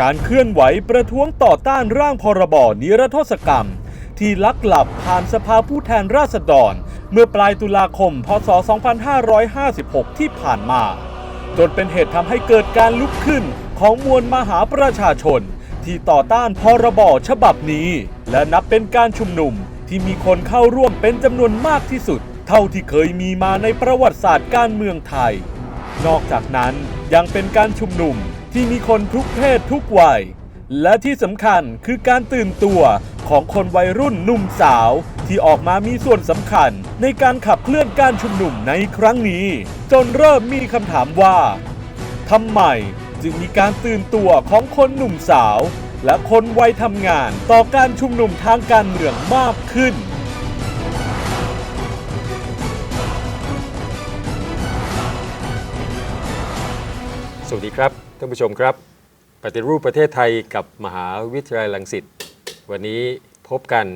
การเคลื่อนไหวประท้วงต่อต้านร่างพรบนิรโทษกรรม ที่ลักหลับผ่านสภาผู้แทนราษฎร เมื่อปลายตุลาคม พศ 2556 ที่ผ่านมา จนเป็นเหตุทำให้เกิดการลุกขึ้นของมวลมหาประชาชน ที่ต่อต้านพรบฉบับนี้ และนับเป็นการชุมนุมที่มีคนเข้าร่วมเป็นจำนวนมากที่สุด เท่าที่เคยมีมาในประวัติศาสตร์การเมืองไทย นอกจากนั้นยังเป็นการชุมนุม ที่มีคนทุกเพศทุกวัย และที่สำคัญคือการตื่นตัวของคนวัยรุ่นหนุ่มสาว ที่ออกมามีส่วนสำคัญในการขับเคลื่อนการชุมนุมในครั้งนี้ จนเริ่มมีคำถามว่าทำไมจึงมีการตื่นตัวของคนหนุ่มสาว และคนวัยทำงานต่อการชุมนุมทางการเมืองมากขึ้นสวัสดีครับ ท่านผู้ชมครับ ปฏิรูปประเทศไทยกับมหาวิทยาลัยลังสิตวันนี้พบกัน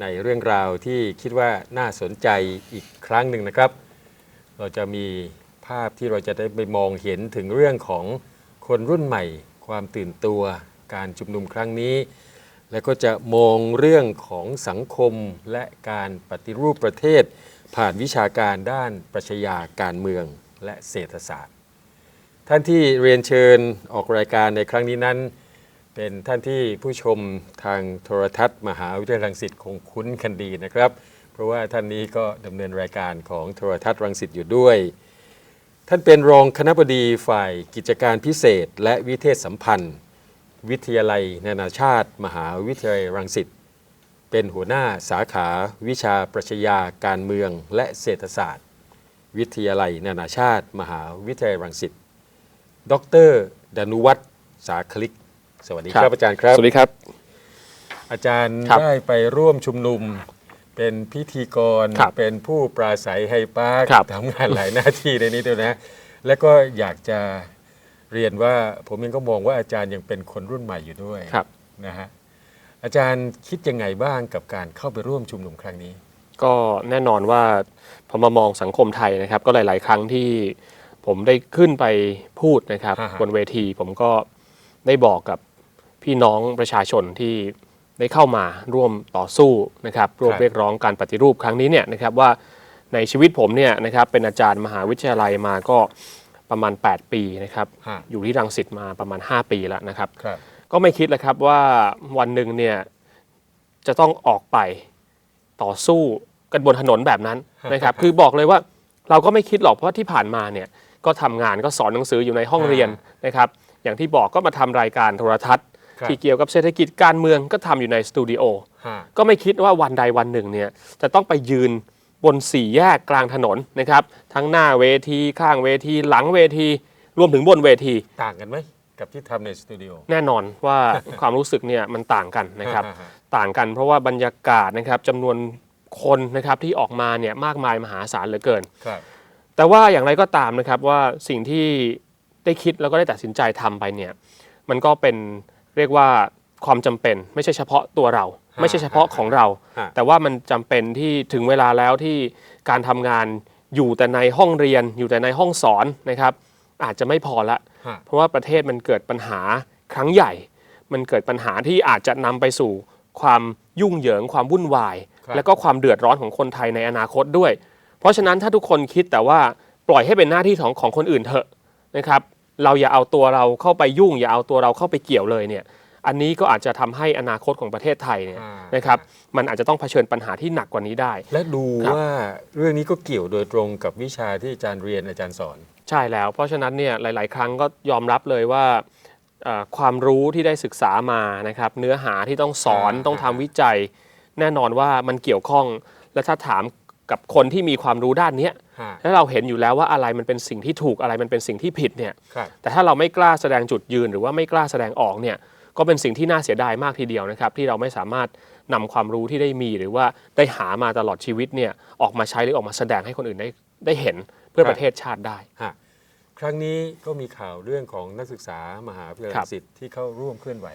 ในเรื่องราวที่คิดว่าน่าสนใจอีกครั้งหนึ่งนะครับ เราจะมีภาพที่เราจะได้ไปมองเห็นถึงเรื่องของคนรุ่นใหม่ ความตื่นตัว การชุมนุมครั้งนี้ และก็จะมองเรื่องของสังคมและการปฏิรูปประเทศ ผ่านวิชาการด้านปรัชญาการเมืองและเศรษฐศาสตร์ ท่านที่เรียนเชิญออกรายการในครั้งนี้นั้น เป็นท่านที่ผู้ชมทางโทรทัศน์ มหาวิทยาลัยรังสิตคงคุ้นกันดีนะครับ เพราะว่าท่านนี้ก็ดำเนินรายการของโทรทัศน์รังสิตอยู่ด้วย ท่านเป็นรองคณบดีฝ่ายกิจการพิเศษ และวิเทศสัมพันธ์ วิทยาลัย นานาชาติ มหาวิทยาลัยรังสิตเป็นหัวหน้าสาขาวิชาปรัชญาการเมืองและเศรษฐศาสตร์ วิทยาลัย นานาชาติ มหาวิทยาลัยรังสิต ดรดนุวัฒน์สาคลิก สวัสดีครับอาจารย์ครับ สวัสดีครับ อาจารย์ครับได้ไปร่วมชุมนุม เป็นพิธีกร ครับเป็นผู้ปราศัยให้ปาร์คครับ ทำงานหลายหน้าที่ในนี้ด้วยนะ แล้วก็อยากจะเรียนว่าผมเองก็มองว่าอาจารย์ยังเป็นคนรุ่นใหม่อยู่ด้วยครับ นะฮะอาจารย์คิดยังไงบ้างกับการเข้าไปร่วมชุมนุมครั้งนี้ ก็แน่นอนว่าพอมามองสังคมไทยนะครับ ก็หลาย ๆ ครั้งที่ ผมได้ขึ้นไปพูดนะครับอ่าฮะ บนเวทีผมก็ได้บอกกับพี่น้องประชาชนที่ได้เข้ามาร่วมต่อสู้นะครับร่วมเรียกร้องการปฏิรูปครั้งนี้เนี่ยนะครับว่าในชีวิตผมเนี่ยนะครับเป็นอาจารย์มหาวิทยาลัยมาก็ประมาณ 8 ปีนะครับฮะ อยู่ที่รังสิตมาประมาณ 5 ปีแล้วนะครับ ครับ ก็ไม่คิดเลยครับว่าวันหนึ่งเนี่ยจะต้องออกไปต่อสู้กันบนถนนแบบนั้นนะครับ คือบอกเลยว่าเราก็ไม่คิดหรอกเพราะที่ผ่านมาเนี่ย ก็ทำงานก็สอนหนังสืออยู่ในห้องเรียนนะครับอย่างที่บอกก็มาทำรายการโทรทัศน์ครับที่เกี่ยวกับเศรษฐกิจการเมืองก็ทำอยู่ในสตูดิโอฮะก็ไม่คิดว่าวันใดวันหนึ่งเนี่ยจะต้องไปยืนบนสี่แยกกลางถนนนะครับ ทั้งหน้าเวทีข้างเวทีหลังเวที รวมถึงบนเวทีต่างกันไหมกับที่ทำในสตูดิโอแน่นอนว่าความรู้สึกเนี่ยมันต่างกันนะครับฮะฮะต่างกันเพราะว่าบรรยากาศนะครับจำนวนคนนะครับที่ออกมาเนี่ยมากมายมหาศาลเหลือเกินครับ แต่ว่าอย่างไรก็ตามนะครับว่าสิ่งที่ได้คิดแล้วก็ได้ตัดสินใจทำไปเนี่ยมันก็เป็นเรียกว่าความจำเป็นไม่ใช่เฉพาะตัวเรา ไม่ใช่เฉพาะของเราฮะแต่ว่ามันจำเป็นที่ถึงเวลาแล้วที่การทำงานอยู่แต่ในห้องเรียนอยู่แต่ในห้องสอนนะครับ อาจจะไม่พอละฮะเพราะว่าประเทศมันเกิดปัญหาครั้งใหญ่ มันเกิดปัญหาที่อาจจะนำไปสู่ความยุ่งเหยิงความวุ่นวายครับและก็ความเดือดร้อนของคนไทยในอนาคตด้วย เพราะฉะนั้นถ้าทุกคนคิดแต่ว่าปล่อยให้เป็นหน้าที่ของของคนอื่นเถอะนะครับ เราอย่าเอาตัวเราเข้าไปยุ่ง อย่าเอาตัวเราเข้าไปเกี่ยวเลยเนี่ย อันนี้ก็อาจจะทำให้อนาคตของประเทศไทยเนี่ยอ่านนะครับมันอาจจะต้องเผชิญปัญหาที่หนักกว่านี้ได้ และดูครับว่าเรื่องนี้ก็เกี่ยวโดยตรงกับวิชาที่อาจารย์เรียนอาจารย์สอน ใช่แล้ว เพราะฉะนั้นเนี่ยหลาย ๆ ครั้งก็ยอมรับเลยว่าเอ่อความรู้ที่ได้ศึกษามานะครับเนื้อหาที่ต้องสอนอ่าต้องทำวิจัย แน่นอนว่ามันเกี่ยวข้องและถ้าถาม กับคนที่มีความรู้ด้านเนี้ยฮะแล้วเราเห็นอยู่แล้วว่าอะไรมันเป็นสิ่งที่ถูกอะไรมันเป็นสิ่งที่ผิดเนี่ยครับแต่ถ้าเราไม่กล้าแสดงจุดยืนหรือว่าไม่กล้าแสดงออกเนี่ยก็เป็นสิ่งที่น่าเสียดายมากทีเดียวนะครับ ที่เราไม่สามารถนำความรู้ที่ได้มีหรือว่าได้หามาตลอดชีวิตเนี่ยออกมาใช้หรือออกมาแสดงให้คนอื่นได้ได้เห็นเพื่อครับประเทศชาติได้ฮะครั้งนี้ก็มีข่าวเรื่องของนักศึกษามหาวิทยาลัยครัรับงสิตที่เข้าร่วมเคลื่อนไหว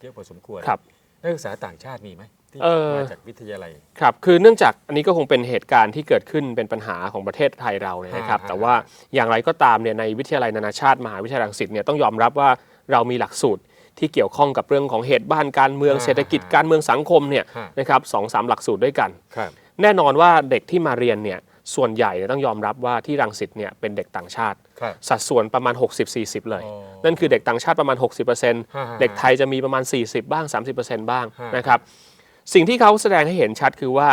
เยอะพอสมควรครับนักศึกษาต่างชาติมีไหม ที่เอ่อมาจากวิทยาลัย ครับ คือเนื่องจากอันนี้ก็คงเป็นเหตุการณ์ที่เกิดขึ้นเป็นปัญหาของประเทศไทยเราเนี่ยนะครับ อ่า แต่ว่าอย่างไรก็ตามเนี่ยในวิทยาลัยนานาชาติมหาวิทยาลัยรังสิตเนี่ยต้องยอมรับว่าเรามีหลักสูตรที่เกี่ยวข้องกับเรื่องของเหตุบ้านการเมืองอ่าเศรษฐกิจการเมืองสังคมเนี่ยฮะนะครับสองสามหลักสูตรด้วยกัน ครับ แน่นอนว่าเด็กที่มาเรียนเนี่ยส่วนใหญ่เนี่ยต้องยอมรับว่าที่รังสิตเนี่ยเป็นเด็กต่างชาติ ครับ สัดส่วนประมาณ 60-40 เลย อ๋อนั่นคือเด็กต่างชาติประมาณฮะ60%เด็กไทยจะมีประมาณ 40 บ้าง 30%บ้างฮะ นะครับ สิ่งที่เขาแสดงให้เห็นชัดคือว่า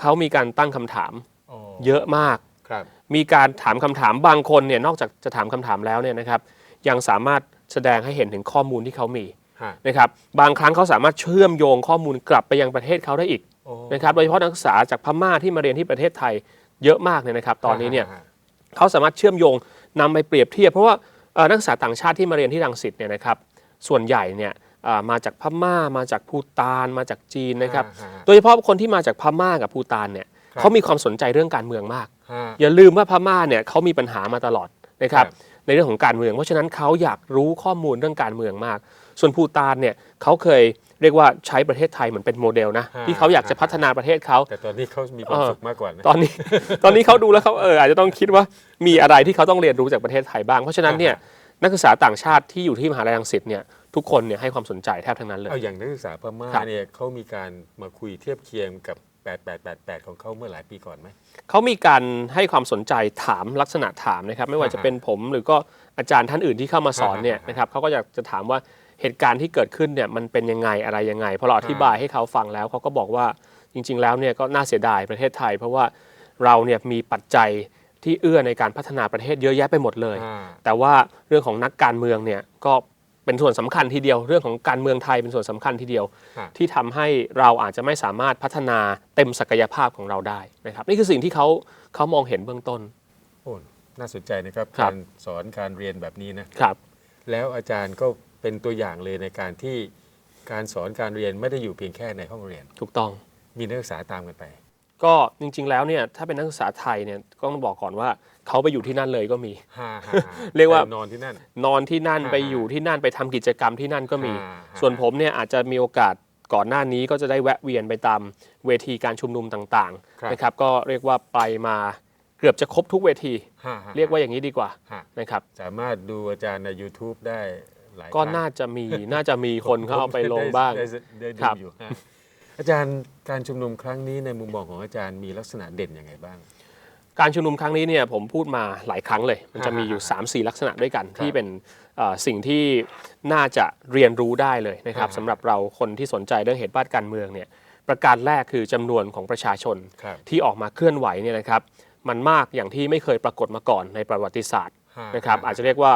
เขามีการตั้งคำถามอ๋อเยอะมาก ครับ มีการถามคำถามบางคนเนี่ยนอกจากจะถามคำถามแล้วเนี่ยนะครับยังสามารถแสดงให้เห็นถึงข้อมูลที่เขามีฮะ นะครับบางครั้งเขาสามารถเชื่อมโยงข้อมูลกลับไปยังประเทศเขาได้อีกโอ้นะครับโดยเฉพาะนักศึกษาจากพม่าที่มาเรียนที่ประเทศไทยเยอะมากเนี่ยนะครับตอนนี้เนี่ย ฮะ เขาสามารถเชื่อมโยงนำไปเปรียบเทียบ เพราะว่าเอ่อนักศึกษาต่างชาติที่มาเรียนที่รังสิตเนี่ยนะครับส่วนใหญ่เนี่ยเอ่อมาจากพม่ามาจากภูตานมาจากจีนนะครับฮะฮะ โดยเฉพาะคนที่มาจากพม่ากับภูตานเนี่ยครับ เขามีความสนใจเรื่องการเมืองมาก ฮะ อย่าลืมว่าพม่าเนี่ยเขามีปัญหามาตลอดนะครับ ครับ ในเรื่องของการเมือง เพราะฉะนั้นเขาอยากรู้ข้อมูลเรื่องการเมืองมาก ส่วนภูตานเนี่ยเขาเคยเรียกว่าใช้ประเทศไทยเหมือนเป็นโมเดลนะที่เขาอยากจะพัฒนาประเทศเขา แต่ตอนนี้เขามีความเออ สุขมากกว่านะ ตอนนี้ ตอนนี้เขาดูแล้วเขาเอออาจจะต้องคิดว่ามีอะไรที่เขาต้องเรียนรู้จากประเทศไทยบ้าง เพราะฉะนั้นเนี่ยนักศึกษาต่างชาติที่อยู่ที่มหาลัยรังสิตเนี่ย ทุกคนเนี่ยให้ความสนใจแทบทั้งนั้นเลย เอาอย่างนักศึกษาพม่าครับ เนี่ยเขามีการมาคุยเทียบเคียงกับ 8888 ของเขาเมื่อหลายปีก่อนไหม เขามีการให้ความสนใจถามลักษณะถามนะครับ ไม่ว่าอ่าฮะจะเป็นผมหรือก็อาจารย์ท่านอื่นที่เข้ามาสอนเนี่ยอ่าฮะนะครับเขาก็อยากจะถามว่าเหตุการณ์ที่เกิดขึ้นเนี่ยมันเป็นยังไงอะไรยังไงพอเราอธิบายให้เขาฟังแล้วเขาก็บอกว่าจริง ๆ แล้วเนี่ยก็น่าเสียดายประเทศไทย เพราะว่าเราเนี่ยมีปัจจัยที่เอื้อในการพัฒนาประเทศเยอะแยะไปหมดเลย อ่า แต่ว่าเรื่องของนักการเมืองเนี่ยก็ เป็นส่วนสำคัญทีเดียวเรื่องของการเมืองไทยเป็นส่วนสำคัญทีเดียวฮะที่ทำให้เราอาจจะไม่สามารถพัฒนาเต็มศักยภาพของเราได้นะครับ นี่คือสิ่งที่เขาเขามองเห็นเบื้องต้นโอ้น่าสนใจนะครับครับการสอนการเรียนแบบนี้นะครับ แล้วอาจารย์ก็เป็นตัวอย่างเลยในการที่การสอนการเรียนไม่ได้อยู่เพียงแค่ในห้องเรียน ถูกต้องมีนักศึกษาตามกันไป ก็จริง ๆ แล้วเนี่ยถ้าเป็นนักศึกษาไทยเนี่ยก็ต้องบอกก่อนว่าเขาไปอยู่ที่นั่นเลยก็มี ฮ่าฮ่าฮ่เรียกว่านอนที่นั่น นอนที่นั่นอ่าไปอยู่ที่นั่นไปทำกิจกรรมที่นั่นก็มี อ่าส่วนผมเนี่ยอาจจะมีโอกาสก่อนหน้านี้ก็จะได้แวะเวียนไปตามเวทีการชุมนุมต่างครับ ๆนะครับก็เรียกว่าไปมาเกือบจะครบทุกเวที ฮ่าฮ่เรียกว่าอย่างนี้ดีกว่าฮ่านะครับ สามารถดูอาจารย์ใน YouTube ได้หลายก็ครั้งน่าจะมีน่าจะมีคนเขาเอาไปลงบ้าง ได้ได้ครัดูบอยู่ฮะ อาจารย์การชุมนุมครั้งนี้ในมุมมองของอาจารย์มีลักษณะเด่นยังไงบ้าง การชุมนุมครั้งนี้เนี่ยผมพูดมาหลายครั้งเลย มันจะมีอยู่อ่า3 4 ลักษณะด้วยกันครับที่เป็นเอ่อสิ่งที่น่าจะเรียนรู้ได้เลยนะครับอ่าสำหรับเราคนที่สนใจเรื่องเหตุบ้านการเมืองเนี่ยประการแรกคือจำนวนของประชาชนครับที่ออกมาเคลื่อนไหวเนี่ยนะครับมันมากอย่างที่ไม่เคยปรากฏมาก่อนในประวัติศาสตร์ฮ่านะครับฮ่าอาจจะเรียกว่า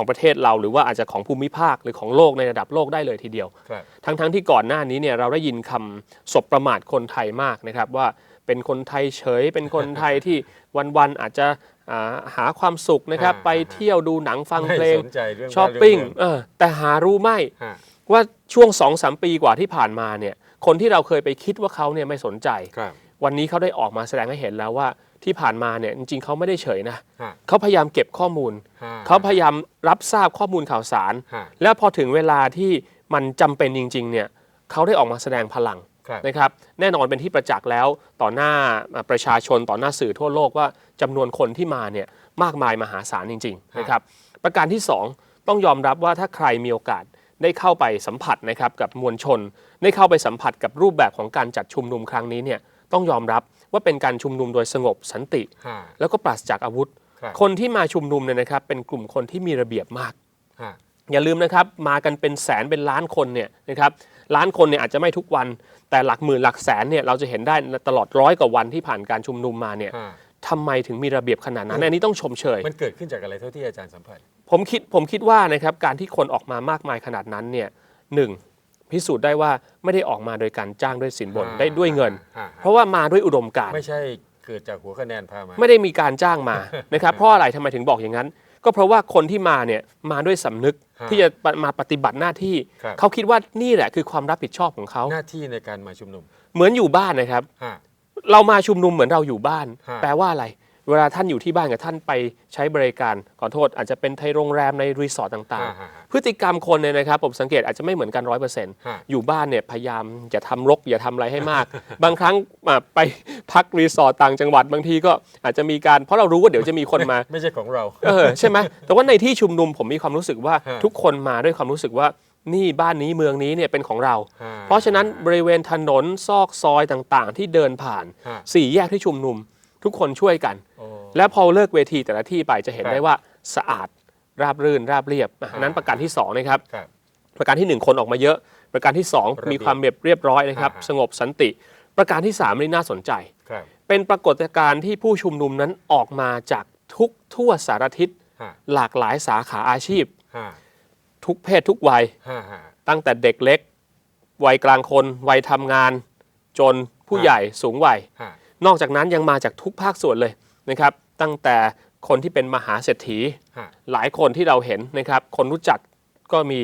ของประเทศเราหรือว่าอาจจะของภูมิภาคหรือของโลกในระดับโลกได้เลยทีเดียวครับทั้งๆที่ก่อนหน้านี้เนี่ยเราได้ยินคำสบประมาทคนไทยมากนะครับว่าเป็นคนไทยเฉย เป็นคนไทยที่วันๆอาจจะอ่าหาความสุขนะครับอ่าไปเที่ยวดูหนังฟังไม่เพลงสนใจเรื่องช้อปบ้านปิ้งเรื่องเมืเออแต่หารู้ไม่ฮะว่าช่วง2อสปีกว่าที่ผ่านมาเนี่ยคนที่เราเคยไปคิดว่าเขาเนี่ยไม่สนใจครับวันนี้เขาได้ออกมาแสดงให้เห็นแล้วว่า ที่ผ่านมาเนี่ยจริงๆเขาไม่ได้เฉยนะฮะเขาพยายามเก็บข้อมูล ฮะเขาพยายามรับทราบข้อมูลข่าวสาร ฮะ แล้วพอถึงเวลาที่มันจำเป็นจริงๆเนี่ยเขาได้ออกมาแสดงพลังครับ นะครับแน่นอนเป็นที่ประจักษ์แล้วต่อหน้าประชาชนต่อหน้าสื่อทั่วโลกว่าจำนวนคนที่มาเนี่ยมากมายมหาศาลจริงๆนะครับประการที่ 2 ต้องยอมรับว่าถ้าใครมีโอกาสได้เข้าไปสัมผัสนะครับกับมวลชน ได้เข้าไปสัมผัสกับรูปแบบของการจัดชุมนุมครั้งนี้เนี่ยต้องยอมรับ ว่าเป็นการชุมนุมโดยสงบสันติฮะแล้วก็ปราศจากอาวุธครับคนที่มาชุมนุมเนี่ยนะครับเป็นกลุ่มคนที่มีระเบียบมากฮะอย่าลืมนะครับมากันเป็นแสนเป็นล้านคนเนี่ยนะครับล้านคนเนี่ยอาจจะไม่ทุกวัน แต่หลักหมื่นหลักแสนเนี่ยเราจะเห็นได้ตลอดร้อยกว่าวันที่ผ่านการชุมนุมมาเนี่ยฮะทำไมถึงมีระเบียบขนาดนั้นอันนี้ต้องชมเชย มันเกิดขึ้นจากอะไรเท่าที่อาจารย์สัมผัสผมคิดผมคิดว่านะครับการที่คนออกมามากมายขนาดนั้นเนี่ยหนึ่ง พิสูจน์ได้ว่าไม่ได้ออกมาโดยการจ้างด้วยสินบนอ่าได้ด้วยเงินอ่า เพราะว่ามาด้วยอุดมการณ์ ไม่ใช่เกิดจากหัวคะแนนพามา ไม่ได้มีการจ้างมา นะครับเพราะอะไรทำไมถึงบอกอย่างนั้น ก็เพราะว่าคนที่มาเนี่ยมาด้วยสำนึกฮะที่จะมาปฏิบัติหน้าที่ ครับ เขาคิดว่านี่แหละคือความรับผิดชอบของเขา หน้าที่ในการมาชุมนุมเหมือนอยู่บ้านนะครับ ฮะ เรามาชุมนุมเหมือนเราอยู่บ้าน ฮะ แปลว่าอะไร เวลาท่านอยู่ที่บ้านกับท่านไปใช้บริการขอโทษ อาจจะเป็นไทยโรงแรมในรีสอร์ทต่างฮะฮะๆพฤติกรรมคนเนี่ยนะครับผมสังเกตอาจจะไม่เหมือนกันร้อยเปอร์เซ็นต์ฮะอยู่บ้านเนี่ยพยายามอย่าทำรกอย่าทำอะไรให้มาก บางครั้งอะไปพักรีสอร์ทต่างจังหวัดบางทีก็อาจจะมีการ เพราะเรารู้ว่าเดี๋ยวจะมีคนมา ไม่ใช่ของเราเออใช่ไหมแต่ว่าในที่ชุมนุมผมมีความรู้สึกว่าฮะทุกคนมาด้วยความรู้สึกว่านี่บ้านนี้เมืองนี้เนี่ยเป็นของเราฮะเพราะฉะนั้นบริเวณถนนซอกซอยต่างๆ ที่เดินผ่านฮะสี่แยกที่ชุมนุม ทุกคนช่วยกันโอ้แล้วพอเลิกเวทีแต่ละที่ไปจะเห็นครับได้ว่าสะอาดราบรื่นราบเรียบอะอันนั้นประการที่สองนะครับครับประการที่หนึ่งคนออกมาเยอะ ประการที่สองระเบียบมีความเรียบเรียบร้อยนะครับอ่าฮะสงบสันติ ประการที่สามนี่น่าสนใจครับเป็นปรากฏการณ์ที่ผู้ชุมนุมนั้นออกมาจากทุกทั่วสารทิศฮะหลากหลายสาขาอาชีพฮะทุกเพศทุกวัยฮะฮะตั้งแต่เด็กเล็ก วัยกลางคน วัยทำงาน จนผู้ฮะใหญ่สูงวัยฮะ นอกจากนั้นยังมาจากทุกภาคส่วนเลยนะครับตั้งแต่คนที่เป็นมหาเศรษฐี ฮะ หลายคนที่เราเห็นนะครับคนรู้จักก็มี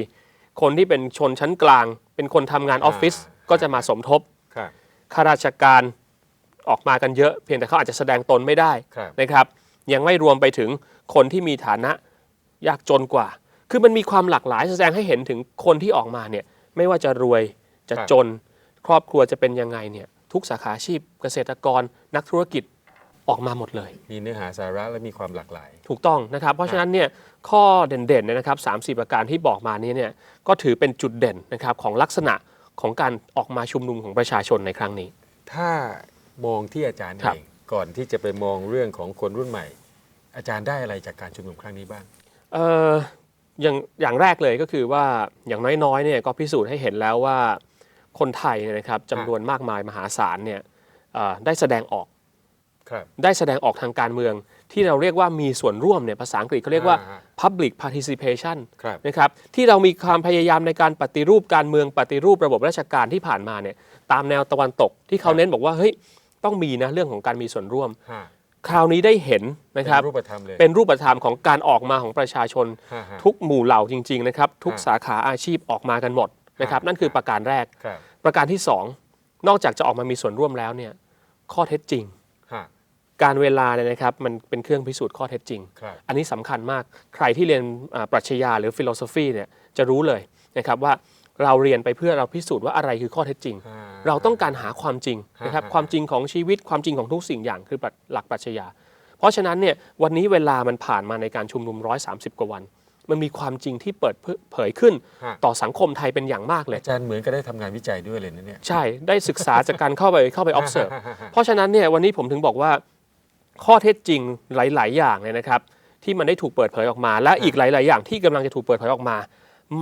คนที่เป็นชนชั้นกลาง เป็นคนทำงานออฟฟิศอ่า ก็จะมาสมทบครับ ข้าราชการออกมากันเยอะ เพียงแต่เขาอาจจะแสดงตนไม่ได้ครับ นะครับยังไม่รวมไปถึงคนที่มีฐานะยากจนกว่า คือมันมีความหลากหลายแสดงให้เห็นถึงคนที่ออกมาเนี่ยไม่ว่าจะรวยจะจน ครอบครัวจะเป็นยังไงเนี่ย ทุกสาขาอาชีพ เกษตรกรนักธุรกิจออกมาหมดเลย มีเนื้อหาสาระและมีความหลากหลาย ถูกต้องนะครับ เพราะฉะนั้นเนี่ยข้อเด่นๆเนี่ยนะครับสามสี่ประการที่บอกมานี้เนี่ยก็ถือเป็นจุดเด่นนะครับของลักษณะของการออกมาชุมนุมของประชาชนในครั้งนี้ ถ้ามองที่อาจารย์ครับเองก่อนที่จะไปมองเรื่องของคนรุ่นใหม่ อาจารย์ได้อะไรจากการชุมนุมครั้งนี้บ้างเอออย่างอย่างแรกเลยก็คือว่าอย่างน้อยๆเนี่ยก็พิสูจน์ให้เห็นแล้วว่า คนไทยเนี่ยนะครับจำนวนมากมายมหาศาลเนี่ยเอ่อได้แสดงออกครับได้แสดงออกทางการเมือง ที่เราเรียกว่ามีส่วนร่วมเนี่ยภาษาอังกฤษเขาเรียกว่าอ่าฮะ public participation ครับนะครับที่เรามีความพยายามในการปฏิรูปการเมืองปฏิรูประบบราชการที่ผ่านมาเนี่ยตามแนวตะวันตกที่เขาเน้นบอกว่าเฮ้ยต้องมีนะเรื่องของการมีส่วนร่วมฮะคราวนี้ได้เห็นนะครับเป็นรูปธรรมเลยเป็นรูปธรรมของการออกมาของประชาชนฮะฮะทุกหมู่เหล่าจริง ๆ นะครับ ทุกฮะสาขาอาชีพออกมากันหมด นะครับฮะนั่นคือประการแรกครับประการที่สองนอกจากจะออกมามีส่วนร่วมแล้วเนี่ยข้อเท็จจริงฮะการเวลาเนี่ยนะครับมันเป็นเครื่องพิสูจน์ข้อเท็จจริงครับอันนี้สำคัญมากใครที่เรียนอ่าปรัชญาหรือฟิโลโซฟีเนี่ยจะรู้เลยนะครับว่าเราเรียนไปเพื่อเราพิสูจน์ว่าอะไรคือข้อเท็จจริงฮะเราต้องการหาความจริงนะครับฮะความจริงของชีวิตความจริงของทุกสิ่งอย่างคือปรัชหลักปรัชญา เพราะฉะนั้นเนี่ยวันนี้เวลามันผ่านมาในการชุมนุม 130 กว่าวัน มันมีความจริงที่เปิดเผยขึ้น ฮะ ต่อสังคมไทยเป็นอย่างมากเลย อาจารย์เหมือนก็ได้ทำงานวิจัยด้วยเลยนะเนี่ย ใช่ได้ศึกษาจากการเข้าไปเข้าไป observe เพราะฉะนั้นเนี่ยวันนี้ผมถึงบอกว่าข้อเท็จจริงหลาย ๆ อย่างเนี่ยนะครับ ที่มันได้ถูกเปิดเผยออกมา และอีกหลาย ๆ อย่างที่กำลังจะถูกเปิดเผยออกมา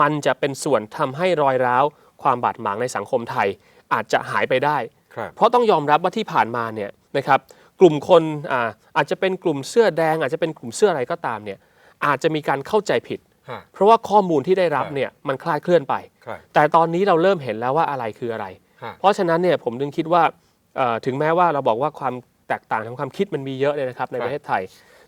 มันจะเป็นส่วนทำให้รอยร้าว ความบาดหมางในสังคมไทย อาจจะหายไปได้ ครับ เพราะต้องยอมรับว่าที่ผ่านมาเนี่ยนะครับกลุ่มคนอ่าอาจจะเป็นกลุ่มเสื้อแดง อาจจะเป็นกลุ่มเสื้ออะไรก็ตามเนี่ย อาจจะมีการเข้าใจผิด ฮะ เพราะว่าข้อมูลที่ได้รับครับเนี่ยมันคลาดเคลื่อนไป ครับ แต่ตอนนี้เราเริ่มเห็นแล้วว่าอะไรคืออะไร ฮะ เพราะฉะนั้นเนี่ยผมจึงคิดว่าเอ่อถึงแม้ว่าเราบอกว่าความแตกต่างทางความคิดมันมีเยอะเลยนะครับในครับ ประเทศไทย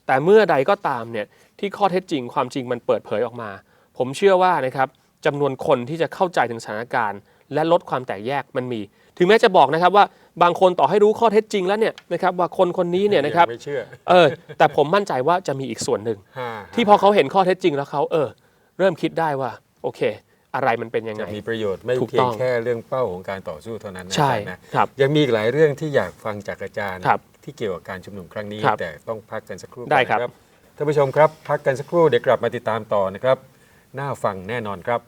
แต่เมื่อใดก็ตามเนี่ยที่ข้อเท็จจริงความจริงมันเปิดเผยออกมา ผมเชื่อว่านะครับจำนวนคนที่จะเข้าใจถึงสถานการณ์ และลดความแตกแยกมันมี ถึงแม้จะบอกนะครับว่าบางคนต่อให้รู้ข้อเท็จจริงแล้วเนี่ยนะครับว่าคนคนนี้เนี่ยนะครับงไม่เชื่อเออแต่ผมมั่นใจว่าจะมีอีกส่วนหนึ่งฮะที่พอเขาเห็นข้อเท็จจริงแล้วเขาเออ เริ่มคิดได้ว่า โอเค อะไรมันเป็นยังไง จะมีประโยชน์ไม่ถูกเพียต้งองแค่เรื่องเป้าของการต่อสู้เท่านั้นนะใช่อาจารย์นะครับยังมีอีกหลายเรื่องที่อยากฟังจากอาจารย์ครับที่เกี่ยวกับการชุมนุมครั้งนี้ครับแต่ต้องพักกันสักครู่ได้ก่อนครับนะท่านผู้ชมครับ พักกันสักครู่เดี๋ยวกลับมาติดตามต่อนะครับน่าฟังแน่นอนครับ